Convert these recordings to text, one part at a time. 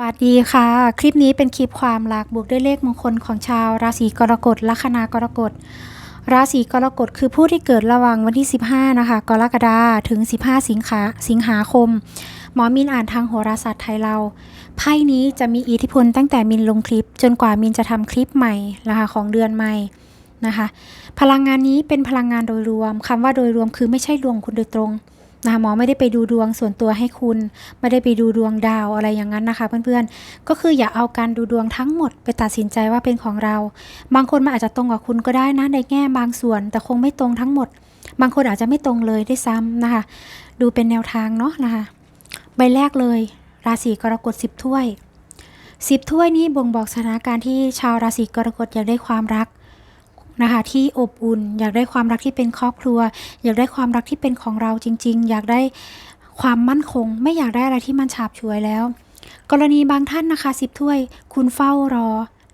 วัสดีค่ะ คลิปนี้เป็นคลิปความรักบวกด้วยเลขมงคลของชาว ราศีกรกฎลัคนากรกฎ ราศีกรกฎคือผู้ที่เกิดระหว่างวันที่ 15 นะคะ กรกฎาถึง 15 สิงหาสิงหาคม หมอมินอ่านทางโหราศาสตร์ไทยเรา ไพ่นี้จะมีอิทธิพลตั้งแต่มินลงคลิป จนกว่ามินจะทำคลิปใหม่นะคะของเดือนใหม่นะคะ พลังงานนี้เป็นพลังงานโดยรวมคำว่าโดยรวมคือไม่ใช่ดวงคุณโดยตรง นะหมอไม่ได้ไปดูดวงส่วนตัวให้คุณ ไม่ได้ไปดูดวงดาวอะไรอย่างนั้นนะคะ เพื่อนๆ ก็คืออย่าเอาการดูดวงทั้งหมดไปตัดสินใจว่าเป็นของเรา บางคนมันอาจจะตรงกับคุณก็ได้นะในแง่บางส่วน แต่คงไม่ตรงทั้งหมด บางคนอาจจะไม่ตรงเลยได้วยซ้ำนะคะ ดูเป็นแนวทางเนาะนะคะ ใบแรกเลย ราศีกรกฎสิบถ้วยสิบถ้วยนี้บ่งบอกสถานการณ์ที่ชาวราศีกรกฎอยากได้ความรัก นะคะที่อบอุ่น อยากได้ความรักที่เป็นครอบครัว อยากได้ความรักที่เป็นของเราจริง ๆ อยากได้ความมั่นคง ไม่อยากได้อะไรที่มันฉาบฉวยแล้ว กรณีบางท่านนะคะสิบถ้วย คุณเฝ้ารอ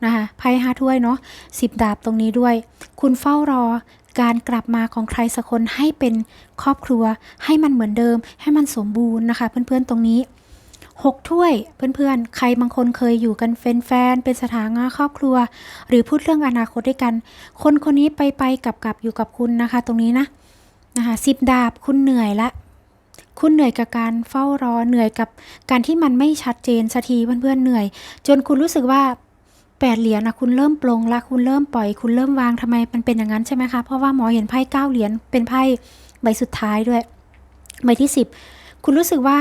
นะคะไพ่ห้าถ้วยเนาะสิบดาบตรงนี้ด้วย คุณเฝ้ารอการกลับมาของใครสักคนให้เป็นครอบครัว ให้มันเหมือนเดิม ให้มันสมบูรณ์นะคะ เพื่อนๆตรงนี้ หกถ้วย เพื่อนๆ ใครบางคนเคยอยู่กันเป็นแฟน เป็นสถานะครอบครัว หรือพูดเรื่องอนาคตด้วยกัน คนคนนี้ไปไปกลับกับอยู่กับคุณนะคะ ตรงนี้นะนะคะสิบดาบคุณเหนื่อยละคุณเหนื่อยกับการเฝ้ารอเหนื่อยกับการที่มันไม่ชัดเจนสักทีเพื่อนๆเหนื่อย จนคุณรู้สึกว่าแปดเหรียญนะคุณเริ่มปลงละคุณเริ่มปล่อย คุณเริ่มวางทำไมมันเป็นอย่างนั้นใช่ไหมคะเพราะว่าหมอเห็นไพ่เก้าเหรียญเป็นไพ่ใบสุดท้ายด้วย ใบที่สิบคุณรู้สึกว่า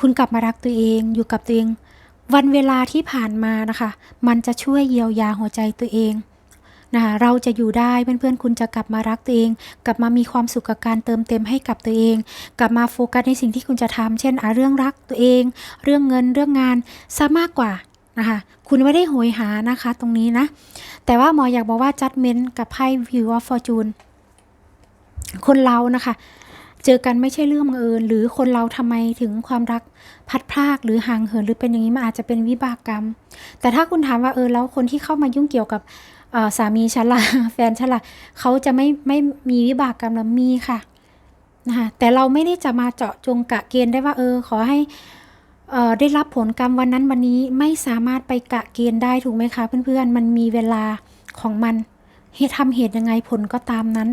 คุณกลับมารักตัวเองอยู่กับตัวเอง วันเวลาที่ผ่านมานะคะ มันจะช่วยเยียวยาหัวใจตัวเองนะคะเราจะอยู่ได้เพื่อนๆ คุณจะกลับมารักตัวเอง กลับมามีความสุขกับการเติมเต็มให้กับตัวเอง กลับมาโฟกัสในสิ่งที่คุณจะทำเช่นอะเรื่องรักตัวเอง เรื่องเงินเรื่องงานซะมากกว่านะคะคุณไม่ได้โหยหานะคะตรงนี้นะ แต่ว่าหมออยากบอกว่า judgment กับไพ่ view of fortune คนเรานะคะ เจอกันไม่ใช่เรื่องบังเอิญ หรือคนเราทำไมถึงความรักพัดพรากหรือห่างเหินหรือเป็นอย่างนี้มันอาจจะเป็นวิบากกรรม แต่ถ้าคุณถามว่าเออแล้วคนที่เข้ามายุ่งเกี่ยวกับสามีฉันละแฟนฉันละเขาจะไม่ไม่มีวิบากกรรมหรือมีค่ะนะคะแต่เราไม่ได้จะมาเจาะจงกะเกณฑ์ได้ว่าเออขอให้ออได้รับผลกรรมวันนั้นวันนี้ไม่สามารถไปกะเกณฑ์ได้ถูกไหมคะเพื่อนๆ มันมีเวลาของมันเหตุทำเหตุยังไงผลก็ตามนั้น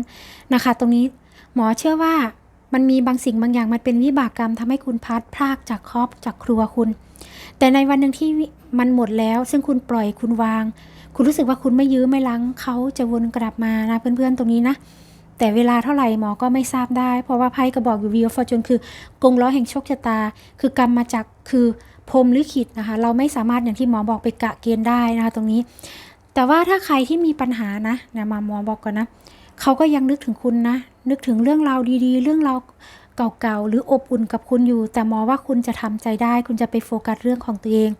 นะคะ ตรงนี้หมอเชื่อว่า มันมีบางสิ่งบางอย่างมันเป็นวิบากกรรมทำให้คุณพัดพรากจากครอบจากครัวคุณ แต่ในวันหนึ่งที่มันหมดแล้ว ซึ่งคุณปล่อยคุณวาง คุณรู้สึกว่าคุณไม่ยื้อไม่ลังเขาจะวนกลับมานะเพื่อนๆตรงนี้นะ แต่เวลาเท่าไหร่หมอก็ไม่ทราบได้ เพราะว่าไพ่ก็บอกอยู่วีฟอร์จูนคือกงล้อแห่งโชคชะตา คือกรรมมาจากคือพรหมลิขิตนะคะ เราไม่สามารถอย่างที่หมอบอกไปกะเกณฑ์ได้นะคะตรงนี้ แต่ว่าถ้าใครที่มีปัญหานะนี่ยมาหมอบอกก่อนนะเขาก็ยังนึกถึงคุณนะ นึกถึงเรื่องราวดีๆ เรื่องราวเก่าๆ หรืออบอุ่นกับคุณอยู่ แต่หมอว่าคุณจะทำใจได้ คุณจะไปโฟกัสเรื่องของตัวเอง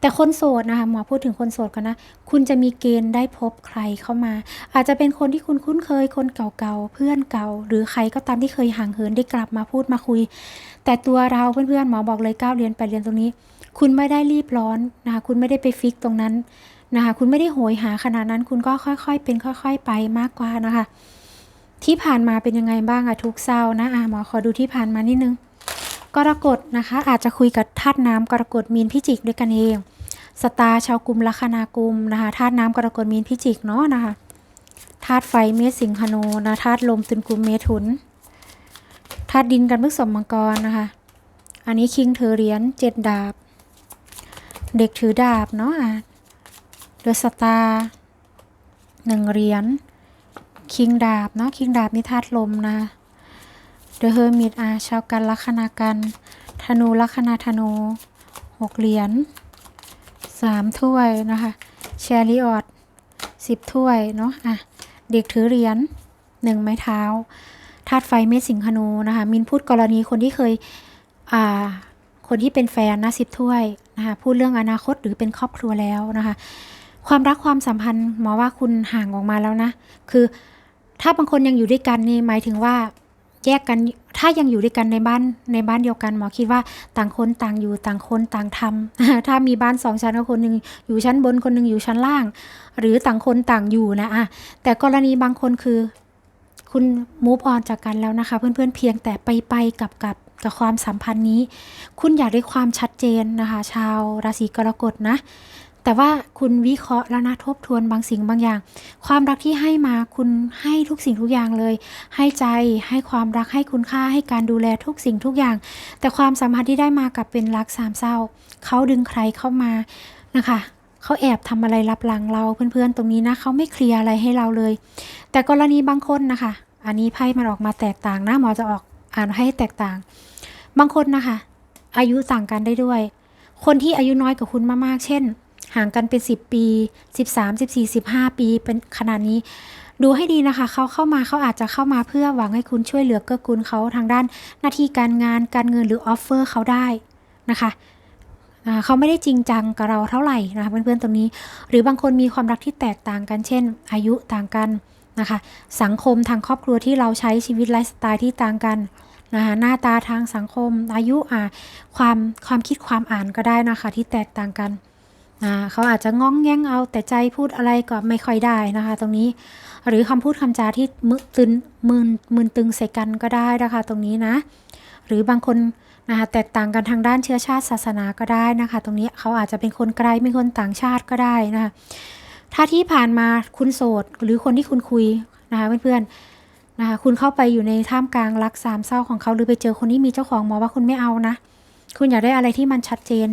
แต่คนโสดนะคะหมอพูดถึงคนโสดกันนะ คุณจะมีเกณฑ์ได้พบใครเข้ามา อาจจะเป็นคนที่คุณคุ้นเคย คนเก่าๆ เพื่อนเก่า หรือใครก็ตามที่เคยห่างเหินได้กลับมาพูดมาคุย แต่ตัวเราเพื่อนๆหมอบอกเลยก้าเรียนแปเรียนตรงนี้ คุณไม่ได้รีบร้อนนะคะคุณไม่ได้ไปฟิกตรงนั้นนะคะคุณไม่ได้โหยหาขนาดนั้นคุณก็ค่อยๆ เป็นค่อย ๆ ไปมากกว่านะคะ ที่ผ่านมาเป็นยังไงบ้างอะทุกเศร้านะอะหมอขอดูที่ผ่านมานิดนึงกรกฎนะคะ อาจจะคุยกับธาตุน้ำกรกฎมีนพิจิกด้วยกันเองสตาชาวกลุ่มลัคนากลุ่มนะคะธาตุน้ำกรกฎมีนพิจิกเนาะนะคะธาตุไฟเมษสิงหนูนะธาตุลมตุลกลุ่มเมถุนธาตุดินกันพฤกษมังกรนะคะ อันนี้คิงถือเหรียญเจ็ดดาบ เด็กถือดาบเนาะอะเดอสตาหนึ่งเหรียญ คิงดาบเนาะคิงดาบนี่ธาตุลมนะเดอะเฮอร์มิตอาชาวกันลัคนากันธนูลัคนาธนูหกเหรียญสามถ้วยนะคะแชริออตสิบถ้วยเนาะอะเด็กถือเหรียญหนึ่งไม้เท้าธาตุไฟเมษสิงหนูนะคะมินพูดกรณีคนที่เคยอ่าคนที่เป็นแฟนนะสิบถ้วยนะคะพูดเรื่องอนาคตหรือเป็นครอบครัวแล้วนะคะ ความรักความสัมพันธ์หมอว่าคุณห่างออกมาแล้วนะ คือ ถ้าบางคนยังอยู่ด้วยกันนี่หมายถึงว่าแยกกันถ้ายังอยู่ด้วยกันในบ้านในบ้านเดียวกันหมอคิดว่าต่างคนต่างอยู่ต่างคนต่างทำถ้ามีบ้านสองชั้นก็คนหนึ่งอยู่ชั้นบนคนหนึ่งอยู่ชั้นล่าง หรือต่างคนต่างอยู่นะอะแต่กรณีบางคนคือ คุณมูฟออนจากกันแล้วนะคะ เพื่อนๆเพียงแต่ไปไปกับกับกับความสัมพันธ์นี้ คุณอยากได้ความชัดเจนนะคะ ชาวราศีกรกฎนะ แต่ว่าคุณวิเคราะห์แล้วนะทบทวนบางสิ่งบางอย่าง ความรักที่ให้มาคุณให้ทุกสิ่งทุกอย่างเลย ให้ใจให้ความรักให้คุณค่าให้การดูแลทุกสิ่งทุกอย่าง แต่ความสัมพันธ์ที่ได้มากับเป็นรักสามเศร้าเขาดึงใครเข้ามานะคะเขาแอบทำอะไรรับหลังเราเพื่อนๆ ตรงนี้นะเขาไม่เคลียร์อะไรให้เราเลย แต่กรณีบางคนนะคะ อันนี้ไพ่มันออกมาแตกต่างนะหมอจะออกอ่านให้แตกต่าง บางคนนะคะ อายุต่างกันได้ด้วย คนที่อายุน้อยกว่าคุณมากๆ เช่น ห่างกันเป็น 10 ปี 13 14 15 ปีเป็นขนาดนี้ ดูให้ดีนะคะ เขาเข้ามาเขาอาจจะเข้ามาเพื่อหวังให้คุณช่วยเหลือเกื้อกูลเขาทางด้านหน้าที่การงานการเงินหรือออฟเฟอร์เขาได้นะคะเขาไม่ได้จริงจังกับเราเท่าไหร่นะคะเพื่อนๆตรงนี้ หรือบางคนมีความรักที่แตกต่างกันเช่น อายุต่างกันนะคะสังคมทางครอบครัวที่เราใช้ชีวิตไลฟ์สไตล์ที่ต่างกันนะคะหน้าตาทางสังคมอายุอ่าความความคิดความอ่านก็ได้นะคะที่แตกต่างกัน นะเขาอาจจะง้องแง้งเอาแต่ใจพูดอะไรก็ไม่ค่อยได้นะคะ ตรงนี้หรือคำพูดคำจาที่มึตึนมึนมึนตึงใส่กันก็ได้นะคะ ตรงนี้นะ หรือบางคนนะคะแตกต่างกันทางด้านเชื้อชาติศาสนาก็ได้นะคะ ตรงนี้เขาอาจจะเป็นคนไกลเป็นคนต่างชาติก็ได้นะคะถ้าที่ผ่านมาคุณโสดหรือคนที่คุณคุยนะคะเพื่อนๆนะคะคุณเข้าไปอยู่ในท่ามกลางรักสามเศร้าของเขาหรือไปเจอคนที่มีเจ้าของหมอว่าคุณไม่เอานะ คุณอยากได้อะไรที่มันชัดเจน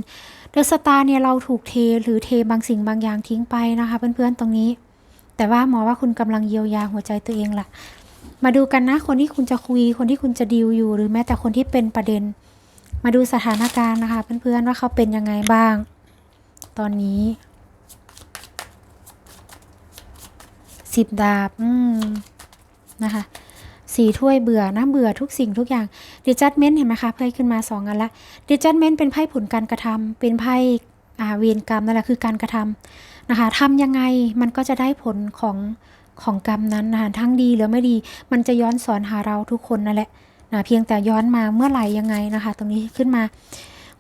เดอะสตาร์เนี่ยเราถูกเทหรือเทบางสิ่งบางอย่างทิ้งไปนะคะเพื่อนๆตรงนี้ แต่ว่าหมอว่าคุณกำลังเยียวยาหัวใจตัวเองล่ะ มาดูกันนะคนที่คุณจะคุย คนที่คุณจะดีลอยู่ หรือแม้แต่คนที่เป็นประเด็น มาดูสถานการณ์นะคะเพื่อนๆว่าเขาเป็นยังไงบ้าง ตอนนี้สิบดาบ อืม นะคะ สีถ้วยเบื่อนะเบื่อทุกสิ่งทุกอย่างดิจัดเมนต์เห็นไหมคะไพ่ขึ้นมาสองอันละดิจัดเมนต์เป็นไพ่ผลการกระทำเป็นไพ่อาเวรกรรมนั่นแหละคือการกระทำนะคะทำยังไงมันก็จะได้ผลของของกรรมนั้นนะคะทั้งดีหรือไม่ดีมันจะย้อนสอนหาเราทุกคนนั่นแหละนะเพียงแต่ย้อนมาเมื่อไหร่ยังไงนะคะ ตรงนี้ขึ้นมา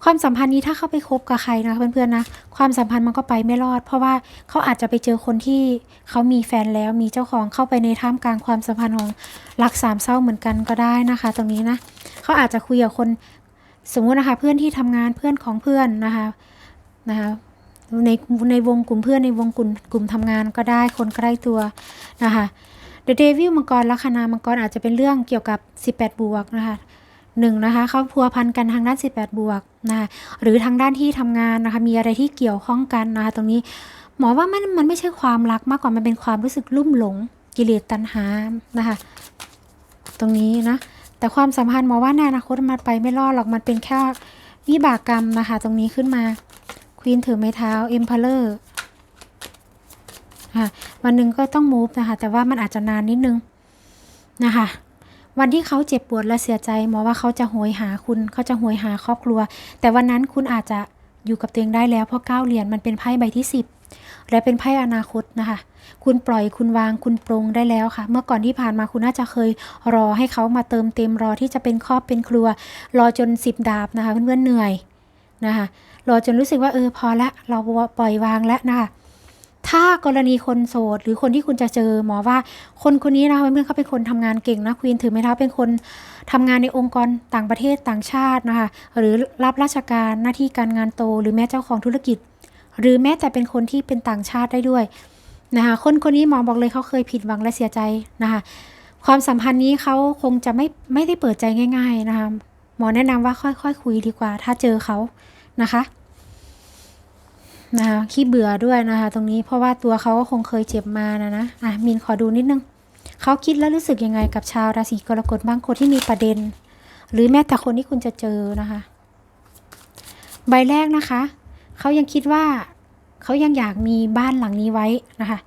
ความสัมพันธ์นี้ถ้าเข้าไปคบกับใครนะคะเพื่อนๆนะความสัมพันธ์มันก็ไปไม่รอด เพราะว่าเขาอาจจะไปเจอคนที่เขามีแฟนแล้วมีเจ้าของเข้าไปในท่ามกลางความสัมพันธ์ของรักสามเศร้าเหมือนกันก็ได้นะคะ ตรงนี้นะเขาอาจจะคุยกับคนสมมุตินะคะเพื่อนที่ทำงานเพื่อนของเพื่อนนะคะนะคะในในวงกลุ่มเพื่อนในวงกลุ่มกลุ่มทำงานก็ได้คนใกล้ตัวนะคะ The Devil มังกรลัคนามังกรอาจจะเป็นเรื่องเกี่ยวกับ 18 บวกนะคะ หนึ่งนะคะเขาพัวพันกันทางด้าน 18 บวกนะคะหรือทางด้านที่ทำงานนะคะมีอะไรที่เกี่ยวข้องกันนะคะตรงนี้หมอว่ามันมันไม่ใช่ความรักมากกว่ามันเป็นความรู้สึกลุ่มหลง กิเลสตัณหานะคะตรงนี้นะแต่ความสัมพันธ์หมอว่าในอนาคตมันไปไม่รอดหรอกมันเป็นแค่วิบากกรรมนะคะตรงนี้ขึ้นมาควีนถือไม้เท้าเอ็มพ r เลอร์ค่ะวันหนึ่งก็ต้องมูฟนะคะแต่ว่ามันอาจจะนานนิดนึงนะคะ วันที่เขาเจ็บปวดและเสียใจหมอว่าเขาจะโหยหาคุณเขาจะโหยหาครอบครัว แต่วันนั้นคุณอาจจะอยู่กับตัวเองได้แล้วเพราะเก้าเหรียญมันเป็นไพ่ใบที่สิบและเป็นไพ่อนาคตนะคะ คุณปล่อยคุณวางคุณปรงได้แล้วค่ะ เมื่อก่อนที่ผ่านมาคุณน่าจะเคยรอให้เขามาเติมเต็มรอที่จะเป็นครอบเป็นครัว รอจนสิบดาบนะคะเพื่อนๆเหนื่อยนะคะรอจนรู้สึกว่าเออพอละเราปล่อยวางแล้วนะคะ ถ้ากรณีคนโสดหรือคนที่คุณจะเจอหมอว่าคนคนนี้นะเพื่อนเขาเป็นคนทำงานเก่งนะควีนถือไม้เท้าเป็นคนทำงานในองค์กรต่างประเทศต่างชาตินะคะหรือรับราชการหน้าที่การงานโต หรือแม้เจ้าของธุรกิจ หรือแม้แต่เป็นคนที่เป็นต่างชาติได้ด้วยนะคะคนคนนี้หมอบอกเลยเขาเคยผิดหวังและเสียใจนะคะความสัมพันธ์นี้เขาคงจะไม่ไม่ได้เปิดใจง่าย ๆนะคะหมอแนะนำว่าค่อยๆคคุยดีกว่า ถ้าเจอเขานะคะ นะคะขี้เบื่อด้วยนะคะ ตรงนี้เพราะว่าตัวเขาก็คงเคยเจ็บมานะนะอะมินขอดูนิดนึงเขาคิดแล้วรู้สึกยังไงกับชาวราศีกรกฎบางคนที่มีประเด็น หรือแม้แต่คนที่คุณจะเจอนะคะ ใบแรกนะคะเขายังคิดว่าเขายังอยากมีบ้านหลังนี้ไว้นะคะ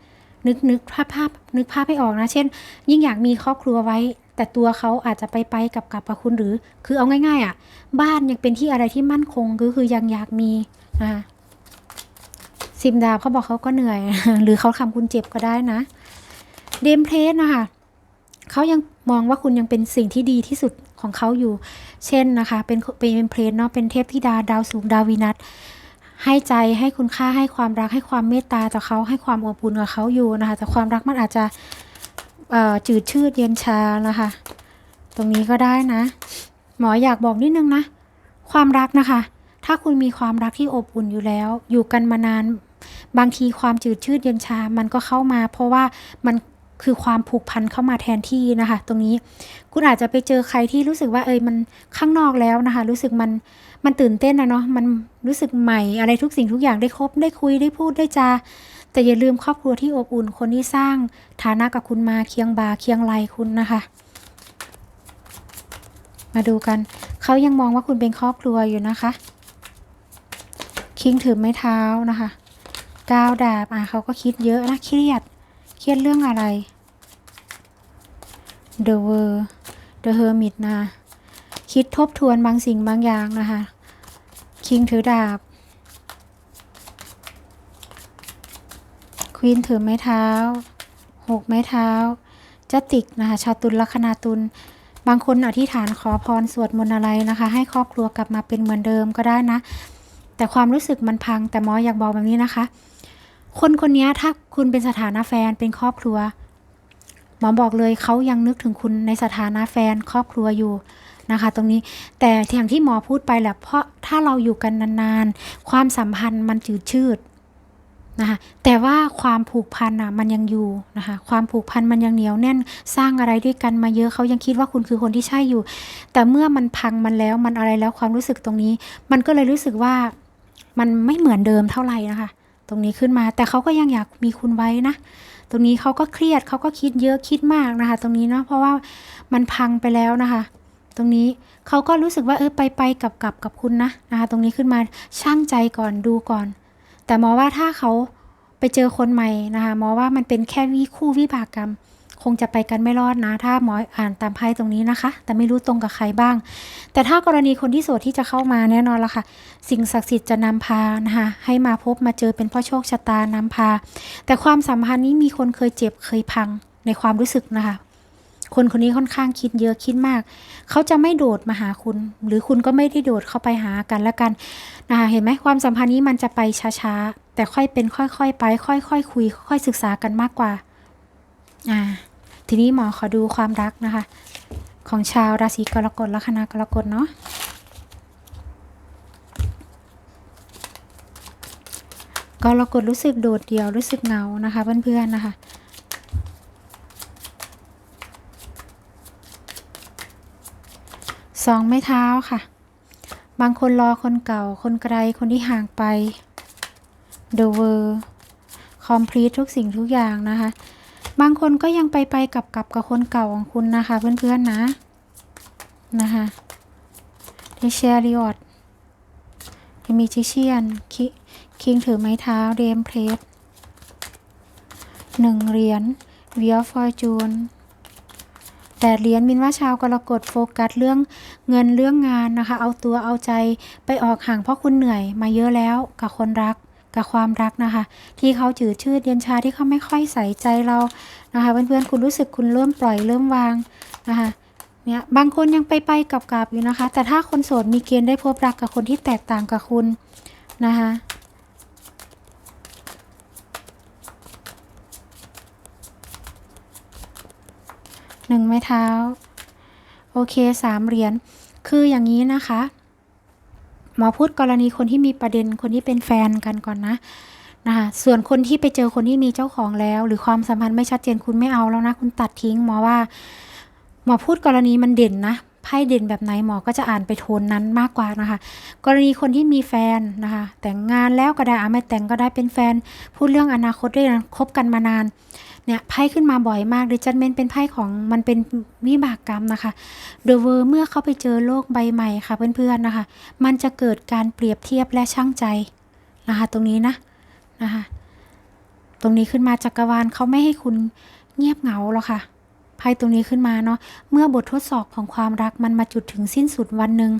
นึกนึกภาพภาพนึกภาพให้ออกนะ เช่น ยิ่งอยากมีครอบครัวไว้ แต่ตัวเขาอาจจะไปไปกับกับกับคุณหรือ คือเอาง่าย ๆอะ บ้านยังเป็นที่อะไรที่มั่นคงก็คือยังอยากมีนะคะ ซิมดาบเขาบอกเขาก็เหนื่อย หรือเขาทำคุณเจ็บก็ได้นะ เดมเพลสนะคะเขายังมองว่าคุณยังเป็นสิ่งที่ดีที่สุดของเขาอยู่ เช่นนะคะ เป็นเป็นเพลสเนาะเป็นเทพธิดาดาวสูงดาววีนัสให้ใจให้คุณค่าให้ความรักให้ความเมตตาต่อเขาให้ความอบอุ่นกับเขาอยู่นะคะ แต่ความรักมันอาจจะจืดชืดเย็นชานะคะ ตรงนี้ก็ได้นะ หมออยากบอกนิดนึงนะ ความรักนะคะ ถ้าคุณมีความรักที่อบอุ่นอยู่แล้ว อยู่กันมานาน บางทีความจืดชืดเย็นชา มันก็เข้ามา เพราะว่ามันคือความผูกพันเข้ามาแทนที่นะคะ ตรงนี้คุณอาจจะไปเจอใครที่รู้สึกว่าเอยมันข้างนอกแล้วนะคะ รู้สึกมันมันตื่นเต้นนะเนาะมันรู้สึกใหม่อะไรทุกสิ่งทุกอย่างได้คบได้คุยได้พูดได้จาแต่อย่าลืมครอบครัวที่อบอุ่นคนที่สร้างฐานะกับคุณมาเคียงบ่าเคียงไหลคุณนะคะ มาดูกัน เขายังมองว่าคุณเป็นครอบครัวอยู่นะคะ คิงถือไม้เท้านะคะ ก้าวดาบอะเขาก็คิดเยอะนะเครียด เครียดเรื่องอะไร The World The Hermit นะ คิดทบทวนบางสิ่งบางอย่างนะคะ คิงถือดาบควีนถือไม้เท้าหกไม้เท้าจัติกนะคะชาวตุลลัคนาตุลบางคนอธิษฐานขอพรสวดมนต์อะไรนะคะ ให้ครอบครัวกลับมาเป็นเหมือนเดิมก็ได้นะ แต่ความรู้สึกมันพังแต่หมออยากบอกแบบนี้นะคะ คนคนนี้ถ้าคุณเป็นสถานะแฟนเป็นครอบครัว หมอบอกเลยเขายังนึกถึงคุณในสถานะแฟนครอบครัวอยู่นะคะ ตรงนี้แต่อย่างที่หมอพูดไปแหละเพราะถ้าเราอยู่กันนานๆ ความสัมพันธ์มันจืดชืดนะคะแต่ว่าความผูกพันอะมันยังอยู่นะคะความผูกพันมันยังเหนียวแน่นสร้างอะไรด้วยกันมาเยอะเขายังคิดว่าคุณคือคนที่ใช่อยู่ แต่เมื่อมันพังมันแล้วมันอะไรแล้วความรู้สึกตรงนี้ มันก็เลยรู้สึกว่ามันไม่เหมือนเดิมเท่าไหร่นะคะ ตรงนี้ขึ้นมา แต่เขาก็ยังอยากมีคุณไว้นะ ตรงนี้เขาก็เครียดเขาก็คิดเยอะคิดมากนะคะ ตรงนี้เนาะเพราะว่ามันพังไปแล้วนะคะ ตรงนี้เขาก็รู้สึกว่าเออไปไปกลับกลับกับคุณนะนะคะ ตรงนี้ขึ้นมาช่างใจก่อนดูก่อน แต่หมอว่าถ้าเขาไปเจอคนใหม่นะคะหมอว่ามันเป็นแค่วิคู่วิบากกรรม คงจะไปกันไม่รอดนะ ถ้าหมออ่านตามไพ่ตรงนี้นะคะ แต่ไม่รู้ตรงกับใครบ้าง แต่ถ้ากรณีคนที่โสดที่จะเข้ามาแน่นอนละค่ะ สิ่งศักดิ์สิทธิ์จะนำพานะคะให้มาพบมาเจอเป็นพ่อโชคชะตานำพา แต่ความสัมพันธ์นี้มีคนเคยเจ็บเคยพังในความรู้สึกนะคะคนคนนี้ค่อนข้างคิดเยอะคิดมาก เขาจะไม่โดดมาหาคุณ หรือคุณก็ไม่ได้โดดเข้าไปหากันละกันนะคะเห็นไหมความสัมพันธ์นี้มันจะไปช้าๆ แต่ค่อยเป็นค่อยๆไป ค่อยๆคุย ค่อยๆศึกษากันมากกว่า อ่า ทีนี้หมอขอดูความรักนะคะ ของชาวราศีกรกฎลัคนากรกฎเนาะกรกฎรู้สึกโดดเดี่ยวรู้สึกเหงานะคะเพื่อนๆนะคะสองไม้เท้าค่ะ บางคนรอคนเก่า คนไกล คนที่ห่างไป The World Complete ทุกสิ่งทุกอย่างนะคะ บางคนก็ยังไปไปกับกับกับคนเก่าของคุณนะคะ เพื่อนๆนะนะคะเดชเรียดมีชิเชียนคิคิงถือไม้เท้าเดมเพลสหนึ่งเหรียญเวียฟอร์จูนแต่เหรียญมินว่าชาวกรกฎโฟกัสเรื่องเงินเรื่องงานนะคะ เอาตัวเอาใจไปออกห่างเพราะคุณเหนื่อยมาเยอะแล้วกับคนรัก กับความรักนะคะ ที่เขาจืดชืดเย็นชาที่เขาไม่ค่อยใส่ใจเรานะคะเพื่อนๆคุณรู้สึกคุณเริ่มปล่อยเริ่มวางนะคะเนี่ยบางคนยังไปไปกับกับอยู่นะคะ แต่ถ้าคนโสดมีเกณฑ์ได้พบรักกับคนที่แตกต่างกับคุณนะคะหนึ่งไม้เท้า โอเคสามเหรียญคืออย่างนี้นะคะ หมอพูดกรณีคนที่มีประเด็นคนที่เป็นแฟนกันก่อนนะนะคะส่วนคนที่ไปเจอคนที่มีเจ้าของแล้ว หรือความสัมพันธ์ไม่ชัดเจนคุณไม่เอาแล้วนะ คุณตัดทิ้งหมอว่าหมอพูดกรณีมันเด่นนะไพ่เด่นแบบไหนหมอก็จะอ่านไปโทนนั้นมากกว่านะคะ กรณีคนที่มีแฟนนะคะ แต่งงานแล้วก็ได้อาไม่แต่งก็ได้เป็นแฟน พูดเรื่องอนาคตด้วยนะคบกันมานาน เนี่ยไพ่ขึ้นมาบ่อยมากดิจันเมนเป็นไพ่ของมันเป็นวิบากกรรมนะคะเดอะเวอร์เมื่อเขาไปเจอโลกใบใหม่ค่ะเพื่อนๆนะคะ มันจะเกิดการเปรียบเทียบและช่างใจนะคะตรงนี้นะนะคะตรงนี้ขึ้นมาจักรวาลเขาไม่ให้คุณเงียบเหงาหรอกค่ะไพ่ตรงนี้ขึ้นมาเนาะเมื่อบททดสอบของความรักมันมาจุดถึงสิ้นสุดวันหนึ่ง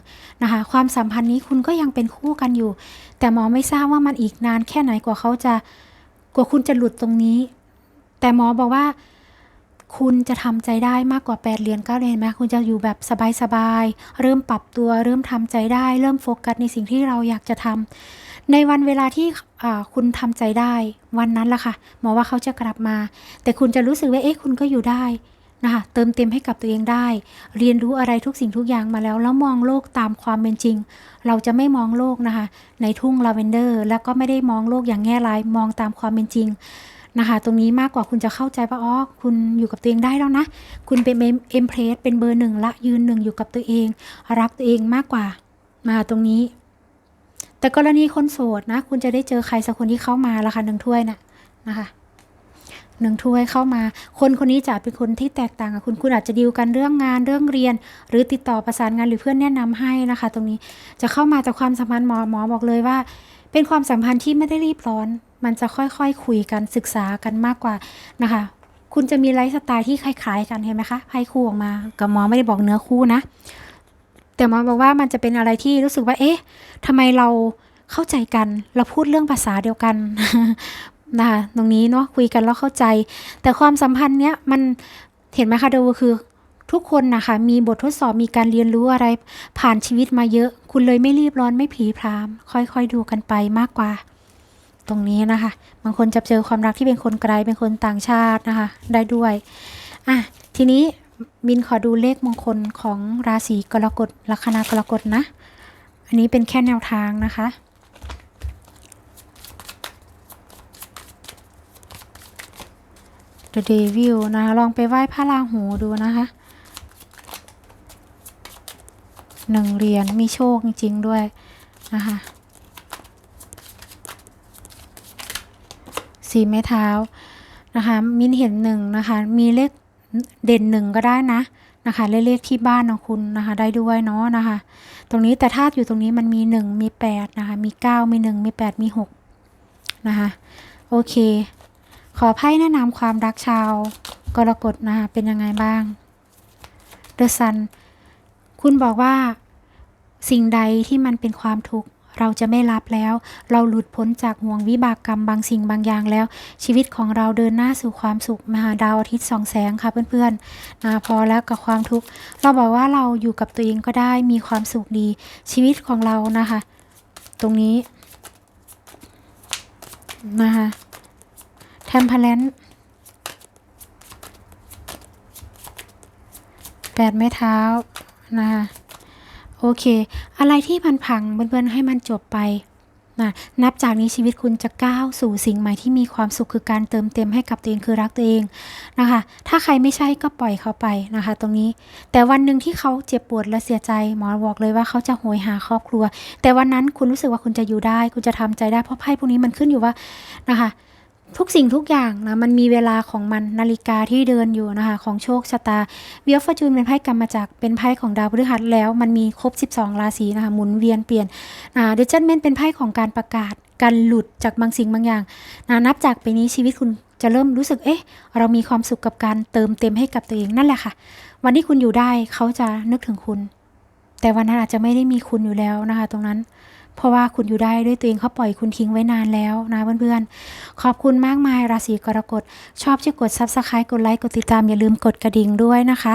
นะคะความสัมพันธ์นี้คุณก็ยังเป็นคู่กันอยู่ แต่หมอไม่ทราบว่ามันอีกนานแค่ไหนกว่าเขาจะกว่าคุณจะหลุดตรงนี้ แต่หมอบอกว่า คุณจะทำใจได้มากกว่า 8 เหรียญ9เหรียญไหมคุณจะอยู่แบบสบายๆ เริ่มปรับตัวเริ่มทำใจได้ เริ่มโฟกัสในสิ่งที่เราอยากจะทำในวันเวลาที่คุณทำใจได้ วันนั้นละค่ะ หมอว่าเขาจะกลับมา แต่คุณจะรู้สึกว่าเอ๊ะคุณก็อยู่ได้นะคะเติมเต็มให้กับตัวเองได้ เรียนรู้อะไรทุกสิ่งทุกอย่างมาแล้ว แล้วมองโลกตามความเป็นจริง เราจะไม่มองโลกนะคะ ในทุ่งลาเวนเดอร์ แล้วก็ไม่ได้มองโลกอย่างแง่ร้าย มองตามความเป็นจริง นะคะ ตรงนี้มากกว่าคุณจะเข้าใจว่าอ๋อคุณอยู่กับตัวเองได้แล้วนะ คุณเป็นเอ็มเพรสเป็นเบอร์หนึ่งละยืนหนึ่งอยู่กับตัวเอง รักตัวเองมากกว่ามาตรงนี้ แต่กรณีคนโสดนะ คุณจะได้เจอใครสักคนที่เข้ามาละคะหนึ่งถ้วยน่ะนะคะหนึ่งถ้วยเข้ามา คนคนนี้จะเป็นคนที่แตกต่างกับคุณ คุณอาจจะดีลกันเรื่องงานเรื่องเรียน หรือติดต่อประสานงานหรือเพื่อนแนะนำให้นะคะ ตรงนี้จะเข้ามาแต่ความสัมพันธ์หมอหมอบอกเลยว่า เป็นความสัมพันธ์ที่ไม่ได้รีบร้อน มันจะค่อยๆคคุยกันศึกษากันมากกว่านะคะ คุณจะมีไลฟ์สไตล์ที่คล้ายๆ กันเห็นไหมคะไพ่คู่ออกมากับหมอไม่ได้บอกเนื้อคู่นะ แต่หมอบอกว่ามันจะเป็นอะไรที่รู้สึกว่า เอ๊ะทำไมเราเข้าใจกัน เราพูดเรื่องภาษาเดียวกันนะคะตรงนี้เนาะคุยกันแล้วเข้าใจ แต่ความสัมพันธ์เนี้ยมันเห็นไหมคะดูคือ ทุกคนนะคะ มีบททดสอบมีการเรียนรู้อะไร ผ่านชีวิตมาเยอะ คุณเลยไม่รีบร้อนไม่ผีพราม ค่อยๆดูกันไปมากกว่า ตรงนี้นะคะ บางคนจะเจอความรักที่เป็นคนไกลเป็นคนต่างชาตินะคะ ได้ด้วยอะทีนี้มินขอดูเลขมงคลของราศีกรกฎลัคนากรกฎนะ อันนี้เป็นแค่แนวทางนะคะ The Devil นะลองไปไหว้พระราหูดูนะคะ หนึ่งเหรียญมีโชคจริงๆด้วยนะคะสีไม้เท้านะคะมินเห็นหนึ่งนะคะมีเลขเด่นหนึ่งก็ได้นะนะคะเลขเลขที่บ้านของคุณนะคะได้ด้วยเนาะนะคะ ตรงนี้แต่ถ้าอยู่ตรงนี้มันมีหนึ่งมีแปดนะคะมีเก้ามีหนึ่งมีแปดมีหกนะคะโอเค ขอไพ่แนะนำความรักชาวกรกฎนะคะเป็นยังไงบ้าง The Sun คุณบอกว่า สิ่งใดที่มันเป็นความทุกข์เราจะไม่รับแล้ว เราหลุดพ้นจากห่วงวิบากกรรมบางสิ่งบางอย่างแล้ว ชีวิตของเราเดินหน้าสู่ความสุขมหาดาวอาทิตย์สองแสงค่ะเพื่อนๆนะพอแล้วกับความทุกข์ เราบอกว่าเราอยู่กับตัวเองก็ได้มีความสุขดี ชีวิตของเรานะคะ ตรงนี้นะคะเทมเพลนแปดไม้เท้า นะคะโอเค อะไรที่มันพังเพื่อนๆให้มันจบไปนะนับจากนี้ชีวิตคุณจะก้าวสู่สิ่งใหม่ที่มีความสุขคือการเติมเต็มให้กับตัวเองคือรักตัวเองนะคะ ถ้าใครไม่ใช่ก็ปล่อยเขาไปนะคะ ตรงนี้ แต่วันหนึ่งที่เขาเจ็บปวดและเสียใจ หมอบอกเลยว่าเขาจะโหยหาครอบครัว แต่วันนั้นคุณรู้สึกว่าคุณจะอยู่ได้ คุณจะทำใจได้เพราะไพ่พวกนี้มันขึ้นอยู่ว่านะคะ ทุกสิ่งทุกอย่างนะมันมีเวลาของมันนาฬิกาที่เดินอยู่นะคะ ของโชคชะตาเวียฟอร์จูนเป็นไพ่กรรมจักรเป็นไพ่ของดาวพฤหัสแล้ว มันมีครบ 12 ราศีนะคะหมุนเวียนเปลี่ยนอ่าเดจันเมนเป็นไพ่ของการประกาศการหลุดจากบางสิ่งบางอย่างนะนับจากไปนี้ชีวิตคุณจะเริ่มรู้สึกเอ๊ะ เรามีความสุขกับการเติมเต็มให้กับตัวเองนั่นแหละค่ะ วันที่คุณอยู่ได้เขาจะนึกถึงคุณ แต่วันนั้นอาจจะไม่ได้มีคุณอยู่แล้วนะคะ ตรงนั้น เพราะว่าคุณอยู่ได้ด้วยตัวเองเขาปล่อยคุณทิ้งไว้นานแล้วนะเพื่อนๆ ขอบคุณมากมายราศีกรกฎ ชอบช่วยกด Subscribe กดไลค์กดติดตามอย่าลืมกดกระดิ่งด้วยนะคะ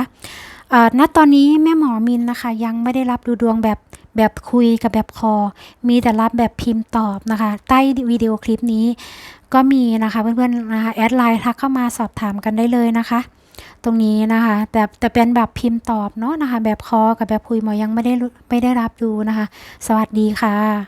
ณตอนนี้แม่หมอมินนะคะ ยังไม่ได้รับดูดวงแบบแบบคุยกับแบบคอ มีแต่รับแบบพิมพ์ตอบนะคะ ใต้วิดีโอคลิปนี้ก็มีนะคะเพื่อนๆนะคะแอดไลน์ทักเข้ามาสอบถามกันได้เลยนะคะ ตรงนี้นะคะ แต่แต่เป็นแบบพิมพ์ตอบเนาะนะคะ แบบคอกับแบบคุยหมอยังไม่ได้ไม่ได้รับดูนะคะ สวัสดีค่ะ